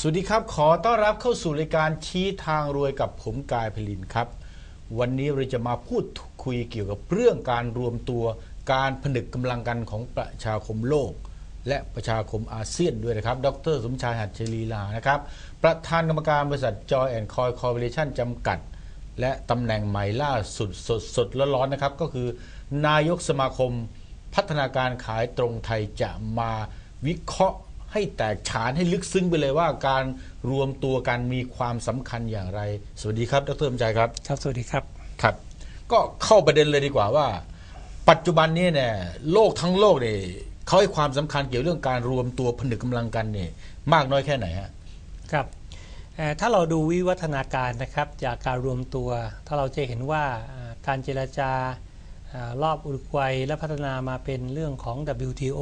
สวัสดีครับ ขอต้อนรับเข้าสู่รายการชี้ทางรวยกับผมกายพลินครับ วันนี้เราจะมาพูดคุยเกี่ยวกับเรื่องการรวมตัวการผนึกกำลังกันของประชาคมโลก และประชาคมอาเซียนด้วยนะครับ ดรสมชายหัตถลีลานะครับ ประธานกรรมการบริษัท Joy and Coy Corporation จำกัด และตำแหน่งใหม่ล่าสุดสดสดร้อนๆนะครับ ก็คือนายกสมาคมพัฒนาการขายตรงไทยจะมาวิเคราะห์ ให้แตกฉานให้ลึกซึ้งไปเลยว่าการรวมตัวกันมีความสำคัญอย่างไร สวัสดีครับ ดรสมชายครับ ครับ สวัสดีครับ ครับ ก็เข้าประเด็นเลยดีกว่าว่า ปัจจุบันนี้เนี่ยโลกทั้งโลกเนี่ยเขาให้ความสำคัญเกี่ยวเรื่องการรวมตัวผนึกกำลังกันเนี่ยมากน้อยแค่ไหนฮะ ครับเอ่อถ้าเราดูวิวัฒนาการนะครับจากการรวมตัว ถ้าเราจะเห็นว่าอ่าการเจรจาอ่า รอบอุรุกวัยและพัฒนามาเป็นเรื่องของ WTO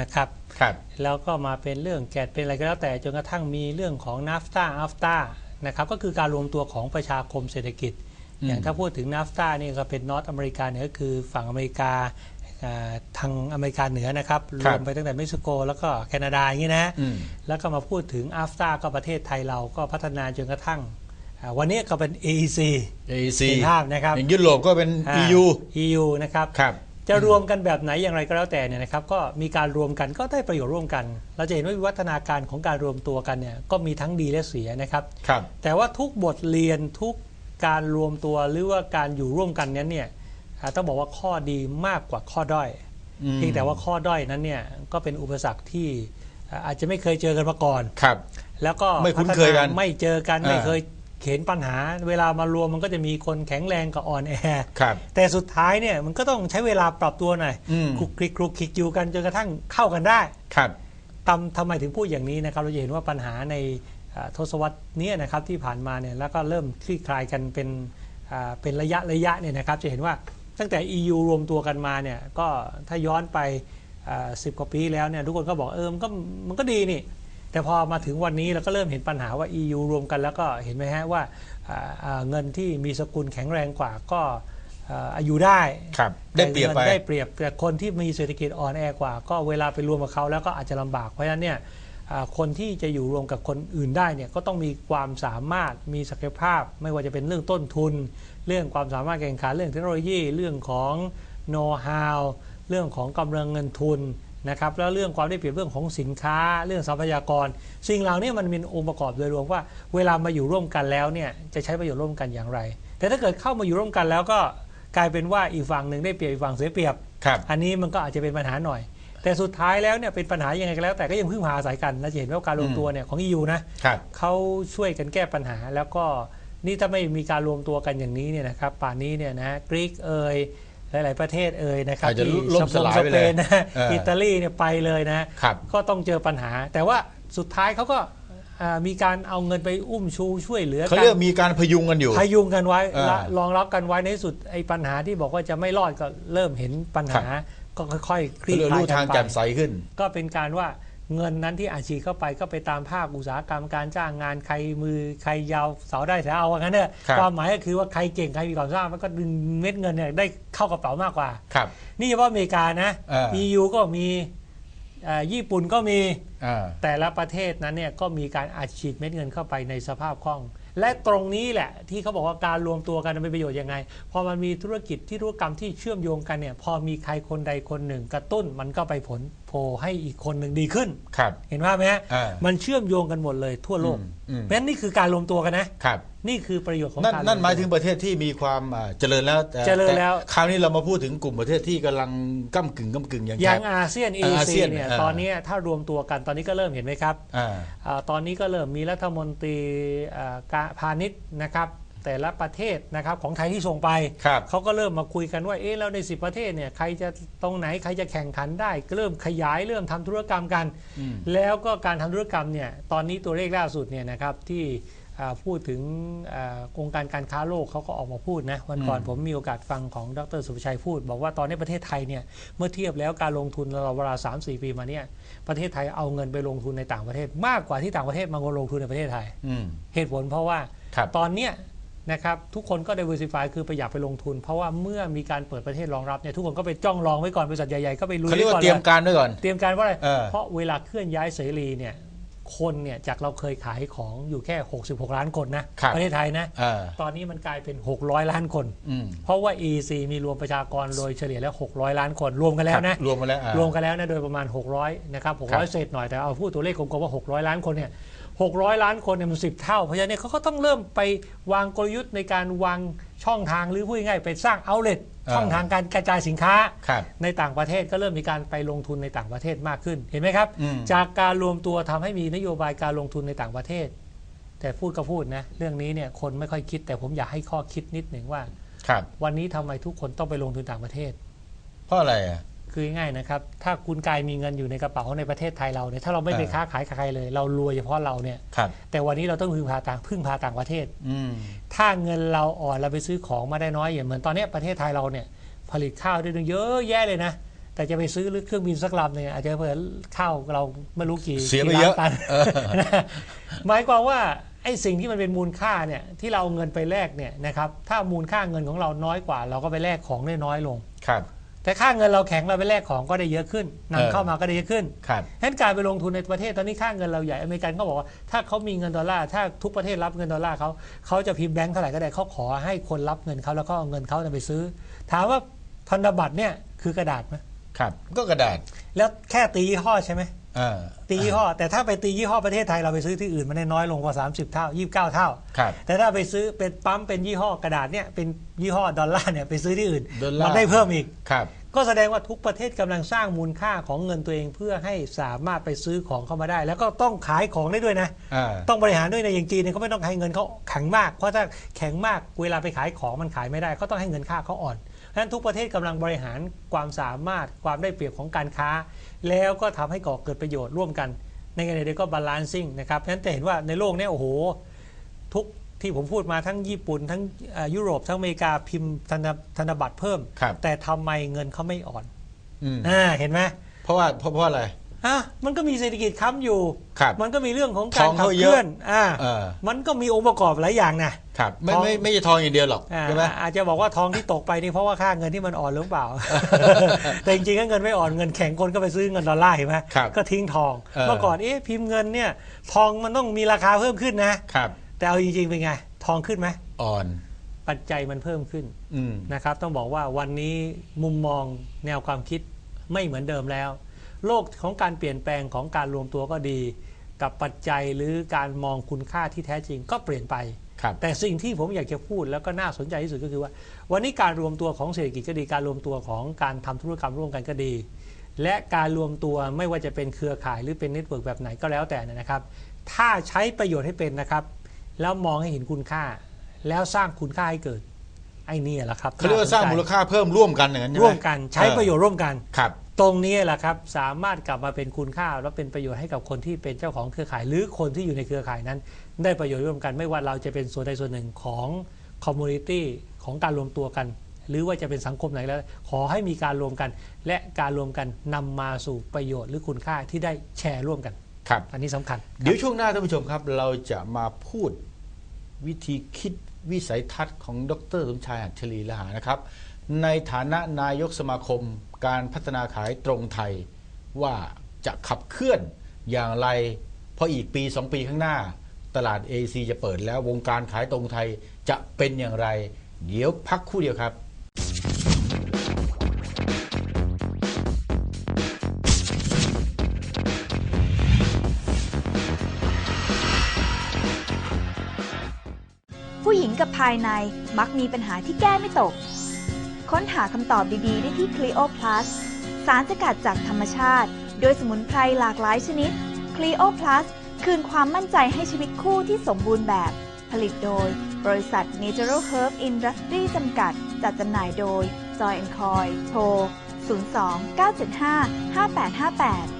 นะครับครับ แล้วก็มาเป็นเรื่องแกดเป็นอะไรก็แล้วแต่จนกระทั่งมีเรื่องของ NAFTA AFTA นะครับก็คือการรวมตัวของประชาคมเศรษฐกิจอืมอย่างถ้าพูดถึง NAFTA นี่ก็เป็นนอตอเมริกาเนี่ยก็คือฝั่งอเมริกาอ่าทางอเมริกาเหนือนะครับรวมไปตั้งแต่เม็กซิโก แล้วก็แคนาดาอย่างนี้นะอืมแล้วก็มาพูดถึง AFTA ก็ประเทศไทยเราก็พัฒนาจนกระทั่งอ่า วันนี้ก็เป็น AEC AEC เห็นภาพนะครับ อย่างยุโรปก็เป็น อ่า EU EU นะครับ ครับ จะรวมกันแบบไหนอย่างไรก็แล้วแต่เนี่ยนะครับก็มีการรวมกันก็ได้ประโยชน์ร่วมกัน เราจะเห็นว่าวิวัฒนาการของการรวมตัวกันเนี่ยก็มีทั้งดีและเสียนะครับ ครับ แต่ว่าทุกบทเรียนทุกการรวมตัวหรือว่าการอยู่ร่วมกันนั้นเนี่ยอ่าต้องบอกว่าข้อดีมากกว่าข้อด้อยอืม เพียงแต่ว่าข้อด้อยนั้นเนี่ยก็เป็นอุปสรรคที่อ่าอาจจะไม่เคยเจอกันมาก่อน ครับ แล้วก็ไม่คุ้นเคยกันพัฒาไม่เจอกัน อ่าไม่เคย เข็นปัญหาเวลามารวมมันก็จะมีคนแข็งแรงกับอ่อนแอครับ แต่สุดท้ายเนี่ยมันก็ต้องใช้เวลาปรับตัวหน่อยอืมคลุกคลิกคลุกคลิกอยู่กันจนกระทั่งเข้ากันได้ครับตำทำไมถึงพูดอย่างนี้นะครับ เราจะเห็นว่าปัญหาในอ่าทศวรรษเนี้นะครับที่ผ่านมาเนี่ยแล้วก็เริ่มคลี่คลายกันเป็นอ่าเป็นระยะระยะเนี่ยนะครับ จะเห็นว่าตั้งแต่ EU รวมตัวกันมาเนี่ยก็ถ้าย้อนไปสิบกว่าปีแล้วเนี่ยทุกคนก็บอกเออมันก็มันก็ดีนี่ แต่พอมาถึงวันนี้เราก็เริ่มเห็นปัญหาว่า EU รวมกันแล้วก็เห็นไหมฮะว่าอ่าอ่าเงินที่มีสกุลแข็งแรงกว่าก็อ่าอยู่ได้ครับได้เปรียบไปแต่งินได้เปรียบแต่คนที่มีเศรษฐกิจอ่อนแอกว่า ก็เวลาไปรวมกับเขาแล้วก็อาจจะลำบากเพราะฉะนั้นเนี่ยอ่าคนที่จะอยู่รวมกับคนอื่นได้เนี่ยก็ต้องมีความสามารถมีศักยภาพ ไม่ว่าจะเป็นเรื่องต้นทุน เรื่องความสามารถแข่งขันเรื่องเทคโนโลยีเรื่องของโน้ตฮาวเรื่องของกำลังเงินทุน นะครับแล้วเรื่องความได้เปรียบเรื่องของสินค้าเรื่องทรัพยากร สิ่งเหล่านี้มันเป็นองค์ประกอบโดยรวมว่า เวลามาอยู่ร่วมกันแล้วเนี่ยจะใช้ประโยชน์ร่วมกันอย่างไร แต่ถ้าเกิดเข้ามาอยู่ร่วมกันแล้วก็กลายเป็นว่าอีกฝั่งหนึ่งได้เปรียบอีกฝั่งเสียเปรียบ ครับ อันนี้มันก็อาจจะเป็นปัญหาหน่อย แต่สุดท้ายแล้วเนี่ยเป็นปัญหายังไงก็แล้ว แต่ก็ยังพึ่งพาอาศัยกันและจะเห็นว่าการรวมตัวเนี่ยของ EU นะครับ เขาช่วยกันแก้ปัญหาแล้วก็นี่ถ้าไม่มีการรวมตัวกันอย่างนี้เนี่ยนะครับป่านนี้เนี่ยนะกรีกเอย หลาย ๆ ประเทศเอยนะครับอาจจะที่ล่มสลายไปเลยสปนนะเอออิอิตาลีเนี่ยไปเลยนะครับ ก็ต้องเจอปัญหา แต่ว่าสุดท้ายเขาก็อ่ามีการเอาเงินไปอุ้มชูช่วยเหลือเขากัเรียกมีการพยุงกันอยู่ พยุงกันไว้อ่าและรองรับกันไว้ในที่สุดไอ้ปัญหาที่บอกว่าจะไม่รอดก็เริ่มเห็นปัญหา ก็ค่อยๆคเขาลี่เรียกคลายรู้กัทางนไปแจ่มใสขึ้น ก็เป็นการว่า เงินนั้นที่อาชีพเข้าไปก็ไปตามภาคอุตสาหกรรมการจ้างงานใครมือใครยาวเสาได้เสาเอาว่างั้นเนอะครับความหมายก็คือว่าใครเก่งใครมีความสามารถมันก็ดึงเม็ดเงินเนี่ยได้เข้ากระเป๋ามากกว่า ครับ นี่เฉพาะอเมริกานะอ่า EU ก็มีเอ่อญี่ปุ่นก็มีอ่าแต่ละประเทศนั้นเนี่ยก็มีการอัดฉีดเม็ดเงินเข้าไปในสภาพคล่อง และตรงนี้แหละที่เขาบอกว่าการรวมตัวกันเป็นประโยชน์ยังไง พอมันมีธุรกิจที่ธุรกรรมที่เชื่อมโยงกันเนี่ยพอมีใครคนใดคนหนึ่งกระตุ้นมันก็ไปผล โผให้อีกคนหนึ่งดีขึ้น ครับ เห็นว่าไหมฮะอ่ามันเชื่อมโยงกันหมดเลยทั่วโลก อืมอืม เพราะฉะนั้นนี่คือการรวมตัวกันนะ ครับ นี่คือประโยชน์ของนั่นการรวนั่นหมายตัวถึงประเทศที่มีความอ่าเจริญแล้วแต่เจริญแล้ว ต่คราวนี้เรามาพูดถึงกลุ่มประเทศที่กำลังก้ากึ่งก้ากึ่งอย่างอย่างแถบอาเซียนเออาเซีเชียยนเนี่ยอ่า ตอนนี้ถ้ารวมตัวกันตอนนี้ก็เริ่มเห็นไหมครับอ่าอาตอนนี้ก็เริ่มมีรัฐมนตรีอ่าการพาณิชย์นะครับ แต่ละประเทศนะครับของไทยที่ส่งไป ครับเขาก็เริ่มมาคุยกันว่าเอ๊ะแล้วในสิประเทศเนี่ยใครจะตรงไหนใครจะแข่งขันได้ก็เริ่มขยายเริ่มทำธุรกรรมกัน อืม แล้วก็การทำธุรกรรมเนี่ยตอนนี้ตัวเลขล่าสุดเนี่ยนะครับที่อ่าพูดถึงอ่าองค์การการค้าโลกเขาก็ออกมาพูดนะวันก่อนอืม ผมมีโอกาสฟังของดรสุภชัยพูด บอกว่าตอนนี้ประเทศไทยเนี่ยเมื่อเทียบแล้วการลงทุนเราเวลา3 4ปีมาเนี่ยประเทศไทยเอาเงินไปลงทุนในต่างประเทศ มากกว่าที่ต่างประเทศมาลงทุนในประเทศไทย อืม เหตุผลเพราะว่าครับ ตอนเนี้ย นะครับทุกคนก็ diversify คือไปอยากไปลงทุน เพราะว่าเมื่อมีการเปิดประเทศรองรับเนี่ยทุกคนก็ไปจ้องรองไว้ก่อนบริษัทใหญ่ๆก็ไปลุยเขาเรียกไว้ก่ว่าอนเตรียมเลยการไว้ก่อน เตรียมการว่าอะไร เออ เพราะเวลาเคลื่อนย้ายเสรีเนี่ย คนเนี่ยจากเราเคยขายของอยู่แค่ 66 ล้านคนนะครับประเทศไทยนะเออตอนนี้มันกลายเป็น 600 ล้านคนอืมเพราะว่า EC มีรวมประชากรโดยเฉลี่ยแล้ว 600 ล้านคน รวมกันแล้วนะรวมมาแล้วอ่ารวมกันแล้วนะโดยประมาณ 600 นะครับครับ 600 เศษหน่อยแต่เอาพูดตัวเลขกลมๆว่า 600 ล้านคนเนี่ย600 ล้านคนเนี่ยมัน10เท่า เพราะฉะนั้นเนยเขาก็ต้องเริ่มไปวางกลยุทธ์ในการวางช่องทางหรือพูดง่ายๆไปสร้างเอาเล t ช่องทางการกระจายสินค้าครับในต่างประเทศก็เริ่มมีการไปลงทุนในต่างประเทศมากขึ้นเห็นไหมครับอืมจากการรวมตัวทำให้มีนโยบายการลงทุนในต่างประเทศ แต่พูดก็พูดนะเรื่องนี้เนี่ยคนไม่ค่อยคิดแต่ผมอยากให้ข้อคิดนิดหนึ่งว่า ครับ วันนี้ทำไมทุกคนต้องไปลงทุนต่างประเทศ เพราะอะไรอะ คือง่ายๆนะครับ ถ้าคุณกายมีเงินอยู่ในกระเป๋าในประเทศไทยเราเนี่ยถ้าเราไม่ไปเออค้าขายกับใครเลย เรารวยเฉพาะเราเนี่ยครับแต่วันนี้เราต้องพึ่งพาต่างพึ่งพาต่างประเทศอืมถ้าเงินเราอ่อนเราไปซื้อของมาได้น้อยอย่างเหมือนตอนเนี้ยประเทศไทยเราเนี่ย ผลิตข้าวได้เยอะแยะเลยนะแต่จะไปซื้อเครื่องบินสักลำเนี่ยอาจจะเผื่อข้าวเราไม่รู้กี่เสียไปกี่ล้านเยอะตันเออหมายความว่าไอ้สิ่งที่มันเป็นมูลค่าเนี่ยที่เราเอาเงินไปแลกเนี่ยนะครับถ้ามูลค่าเงินของเราน้อยกว่า เราก็ไปแลกของได้น้อยลงครับ แต่ค่าเงินเราแข็งเราไปแลกของก็ได้เยอะขึ้นเออนำเข้ามาก็ได้เยอะขึ้นครับฉะนั้นการไปลงทุนในประเทศตอนนี้ค่าเงินเราใหญ่อเมริกันเขาบอกว่าถ้าเขามีเงินดอลลาร์ถ้าทุกประเทศรับเงินดอลลาร์เขาเขาจะพิมพ์แบงค์เท่าไหร่ก็ได้เขาขอให้คนรับเงินเขาแล้วก็เอาเงินเขาไปซื้อ ถามว่าพันธบัตรเนี่ยคือกระดาษไหมครับ ก็กระดาษ แล้วแค่ตียี่ห้อใช่ไหมเออ ตียี่ห้อ แต่ถ้าไปตียี่ห้อประเทศไทยเราไปซื้อที่อื่นมันได้น้อยลงกว่า 30 เท่า 29 เท่าครับแต่ถ้าไปซื้อเป็นปั๊มเป็นยี่ห้อกระดาษเนี่ยเป็นยี่ห้อดอลลาร์เนี่ยไปซื้อที่อื่นดอลลาร์มันได้เพิ่มอีกครับก็แสดงว่าทุกประเทศกำลังสร้างมูลค่าของเงินตัวเองเพื่อให้สามารถไปซื้อของเข้ามาได้ แล้วก็ต้องขายของได้ด้วยนะอ่าต้องบริหารด้วยนะอย่างจีนเนี่ยเขาไม่ต้องให้เงินเขาแข็งมากเพราะถ้าแข็งมากเวลาไปขายของมันขายไม่ได้เขาต้องให้เงินค่าเขาอ่อนเพราะ ฉะนั้นทุกประเทศกำลังบริหารความสามารถความได้เปรียบของการค้า แล้วก็ทำให้ก่อเกิดประโยชน์ร่วมกัน ในขณะเดียวกันก็บาลานซิ่งนะครับเพราะฉะนั้นจะเห็นว่าในโลกเนี้โอ้โห ทุกที่ผมพูดมาทั้งญี่ปุ่น ทั้งเอ่อยุโรปทั้งอเมริกาพิมพ์ธนธนบัตรเพิ่มครับแต่ทำไมเงินเขาไม่อ่อนอืมอ่าเห็นไหมเพราะว่าเพราะเพราะอะไร อะมันก็มีเศรษฐกิจค้ำอยู่ ครับมันก็มีเรื่องของทการองขับเขาเคเยอะลื่อนอ่าเออ มันก็มีองค์ประกอบหลายอย่างนะ ครับไม่ทอง ไม่ไม่ใช่ทองอย่างเดียวหรอกอ่าใช่ไหม อาจจะบอกว่าทองที่ตกไปนี่เพราะว่าค่าเงินที่มันอ่อนหรือเปล่า แต่จริงๆก็เงินไม่อ่อนเงินแข็งคนก็ไปซื้อเงินดอลลาร์เห็นไหมครับก็ทิ้งทองเออ เมื่อก่อนเอ๊ะพิมพ์เงินเนี่ยทองมันต้องมีราคาเพิ่มขึ้นนะ ครับ แต่เอาจริงๆเป็นไง ทองขึ้นไหมอ่อน ปัจจัยมันเพิ่มขึ้นอืมนะครับ ต้องบอกว่าวันนี้มุมมองแนวความคิดไม่เหมือนเดิมแล้ว โลกของการเปลี่ยนแปลงของการรวมตัวก็ดี กับปัจจัยหรือการมองคุณค่าที่แท้จริงก็เปลี่ยนไปครับแต่สิ่งที่ผมอยากจะพูดแล้วก็น่าสนใจที่สุดก็คือว่า วันนี้การรวมตัวของเศรษฐกิจก็ดีการรวมตัวของการทำธุรกรรมร่วมกันก็ดี และการรวมตัวไม่ว่าจะเป็นเครือข่ายหรือเป็นเน็ตเวิร์กแบบไหนก็แล้วแต่นะครับ ถ้าใช้ประโยชน์ให้เป็นนะครับ แล้วมองให้เห็นคุณค่า แล้วสร้างคุณค่าให้เกิดไอ้นี่แหละครับเขาเรียกว่าสร้างมูลค่าเพิ่มร่วมกันอย่างนั้นใช่ไหมร่วมกันใช้ประโยชน์ร่วมกันครับ ตรงนี้แหละครับสามารถกลับมาเป็นคุณค่าและเป็นประโยชน์ให้กับคนที่เป็นเจ้าของเครือข่าย หรือคนที่อยู่ในเครือข่ายนั้น ได้ประโยชน์ร่วมกันไม่ว่าเราจะเป็นส่วนใดส่วนหนึ่งของคอมมูนิตี้ของการรวมตัวกัน หรือว่าจะเป็นสังคมไหนแล้ว ขอให้มีการรวมกัน และการรวมกันนำมาสู่ประโยชน์หรือคุณค่าที่ได้แชร์ร่วมกันครับอันนี้สำคัญ เดี๋ยวช่วงหน้าท่านผู้ชมครับ เราจะมาพูดวิธีคิดวิสัยทัศน์ของดรสมชายหัตถลีละหานะครับ ในฐานะนายกสมาคมการพัฒนาขายตรงไทย ว่าจะขับเคลื่อนอย่างไร เพราะอีกปี 2 ปีข้างหน้า ตลาด AC จะเปิดแล้ววงการขายตรงไทยจะเป็นอย่างไร เดี๋ยวพักคู่เดียวครับผู้หญิงกับภายในมักมีปัญหาที่แก้ไม่ตก ค้นหาคำตอบดีๆ ได้ที่ Clio Plus สารสกัดจากธรรมชาติ โดยสมุนไพรหลากหลายชนิด Clio Plus คืนความมั่นใจให้ชีวิตคู่ที่สมบูรณ์แบบ ผลิตโดย บริษัท Natural Herb Industry จำกัด จัดจำหน่ายโดย Joy Coy โทร 02 975 5858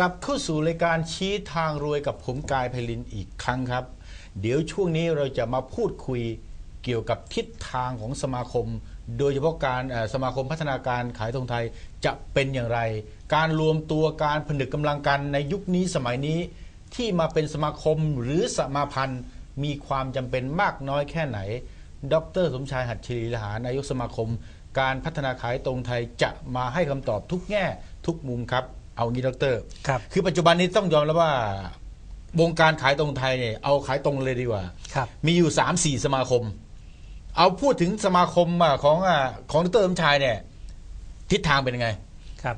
ลับเข้าสู่รายการชี้ทางรวยกับผมกายไพลินอีกครั้งครับ เดี๋ยวช่วงนี้เราจะมาพูดคุยเกี่ยวกับทิศทางของสมาคม โดยเฉพาะการสมาคมพัฒนาการขายธงไทยจะเป็นอย่างไร การรวมตัวการผนึกกำลังกันในยุคนี้สมัยนี้ ที่มาเป็นสมาคมหรือสมาพันธ์มีความจำเป็นมากน้อยแค่ไหน ดร สมชายหัตถรีลหานายกสมาคม การพัฒนาขายตรงไทยจะมาให้คำตอบทุกแง่ทุกมุมครับ เอางี้ดรครับ คือปัจจุบันนี้ต้องยอมแล้วว่าวงการขายตรงไทยเนี่ยเอาขายตรงเลยดีกว่า ครับ มีอยู่สามสี่สมาคม เอาพูดถึงสมาคมอะของอะของดรสมชายเนี่ย ทิศทางเป็นยังไง ครับ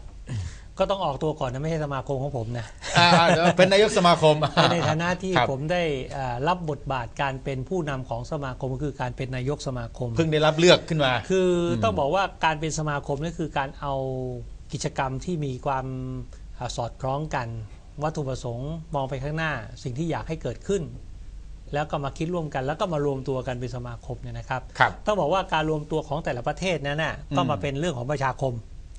ก็ต้องออกตัวก่อนนะไม่ใช่สมาคมของผมนะอ่าเดี๋ยวเป็นนายกสมาคม ในฐานะที่ครับผมได้อ่ารับบทบาทการเป็นผู้นำของสมาคมก็คือการเป็นนายกสมาคม เพิ่งได้รับเลือกขึ้นมา คืออต้องบอกว่าการเป็นสมาคมนี่คือการเอา กิจกรรมที่มีความอ่าสอดคล้องกัน วัตถุประสงค์มองไปข้างหน้า สิ่งที่อยากให้เกิดขึ้น แล้วก็มาคิดร่วมกัน แล้วก็มารวมตัวกันเป็นสมาคมเนี่ยนะครับครับต้องบอกว่าการรวมตัวของแต่ละประเทศนั้นน่ะก็มาเป็นเรื่องของประชาคม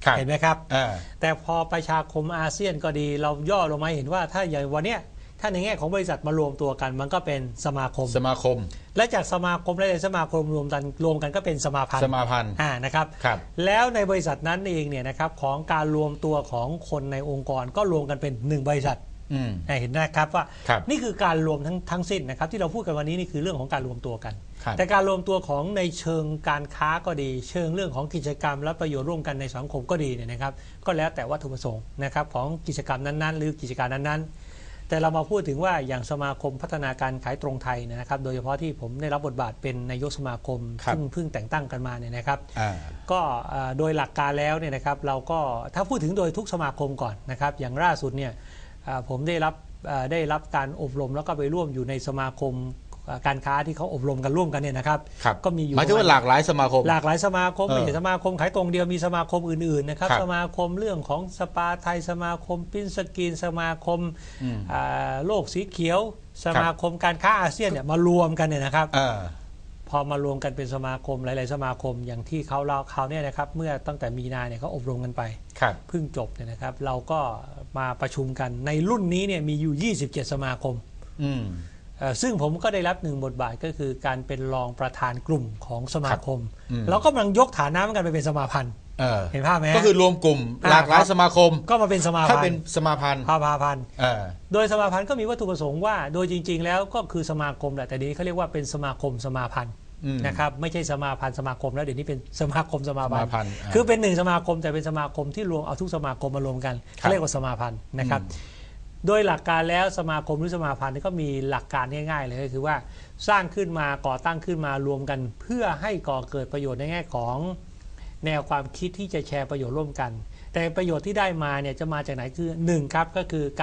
ครับเห็นไหมครับอ่าแต่พอประชาคมอาเซียนก็ดี เราย่อลงมาเห็นว่าถ้าอย่างวันเนี้ย ถ้าในแง่ของบริษัทมารวมตัวกัน มันก็เป็นสมาคม สมาคม และจากสมาคมและสมาคมรวมกันรวมกันก็เป็นสมาพันธ์สมาพันธ์อ่านะครับครับ แล้วในบริษัทนั้นเองเนี่ยนะครับของการรวมตัวของคนในองค์กรก็รวมกันเป็นหนึ่งบริษัทอืมอ่าเห็นนะครับว่าครับนี่คือการรวมทั้งทั้งสิ้นนะครับ ที่เราพูดกันวันนี้นี่คือเรื่องของการรวมตัวกันครับแต่การรวมตัวของในเชิงการค้าก็ดี เชิงเรื่องของกิจกรรม และประโยชน์ร่วมกันในสังคมก็ดีเนี่ยนะครับ ก็แล้วแต่วัตถุประสงค์นะครับของกิจกรรมนั้นๆ หรือกิจการนั้นๆ แต่เรามาพูดถึงว่าอย่างสมาคมพัฒนาการขายตรงไทยเนยนะครับ โดยเฉพาะที่ผมได้รับบทบาทเป็นนายกสมาคมครับซึ่งเพิ่งแต่งตั้งกันมาเนี่ยนะครับอ่าก็เอ่อโดยหลักการแล้วเนี่ยนะครับ เราก็ถ้าพูดถึงโดยทุกสมาคมก่อนนะครับ อย่างล่าสุดเนี่ยเอ่อผมได้รับเอ่อได้รับการอบรมแล้วก็ไปร่วมอยู่ในสมาคมเอ่อ การค้าที่เขาอบรมกันร่วมกันเนี่ยนะครับครับก็มีอยู่หมายถึงว่าหลากหลายสมาคม หลากหลายสมาคมเออไม่ใช่สมาคมขายตรงเดียวมีสมาคมอื่นๆนะครับครับสมาคมเรื่องของสปาไทยสมาคมปิ้นสกรีนสมาคมอืมอ่าโลกสีเขียว สมาคมการค้าอาเซียนเนี่ยมารวมกันเนี่ยนะครับอ่าพอมารวมกันเป็นสมาคมหลาย ๆ สมาคมอย่างที่เขาเราเขาวเนี่ยนะครับเมื่อตั้งแต่มีนาเนี่ยเขาอบรมกันไปครับเพิ่งจบเนี่ยนะครับ เราก็มาประชุมกันในรุ่นนี้เนี่ยมีอยู่ 27 สมาคมอืมเอ่อ ซึ่งผมก็ได้รับหนึ่งบทบาทก็คือการเป็นรองประธานกลุ่มของสมาคมอืมเราก็กำลังยกฐานะมันกันไปเป็นสมาพันธ์เออเห็นภาพไหมฮะก็คือรวมกลุ่มอ่าหลากหลายครับสมาคม ก็มาเป็นสมาถ้าพันเป็นธ์สมาพันธ์พาพาพันธ์เออโดยสมาพันธ์ก็มีวัตถุประสงค์ว่า โดยจริง ๆ แล้วก็คือสมาคมแหละแต่เดี๋ยวนี้เขาเรียกว่าเป็นสมาคมสมาพันธ์อืมนะครับไม่ใช่สมาพันธ์สมาคมแล้วเดี๋ยวนี้เป็นสมาคมสมาพันสมาพันธ์ธ์อ่าคือเป็นหนึ่งสมาคมแต่เป็นสมาคมที่รวมเอาทุกสมาคมมารวมกันครับเขาเรียกว่าสมาพันธ์นะครับ โดยหลักการแล้วสมาคมหรือสมาพันธ์นี่ก็มีหลักการง่ายๆเลยก็คือว่าสร้างขึ้นมาก่อตั้งขึ้นมารวมกัน เพื่อให้ก่อเกิดประโยชน์ในแง่ของแนวความคิดที่จะแชร์ประโยชน์ร่วมกัน แต่ประโยชน์ที่ได้มาเนี่ยจะมาจากไหนคือหนึ่งครับก็คือ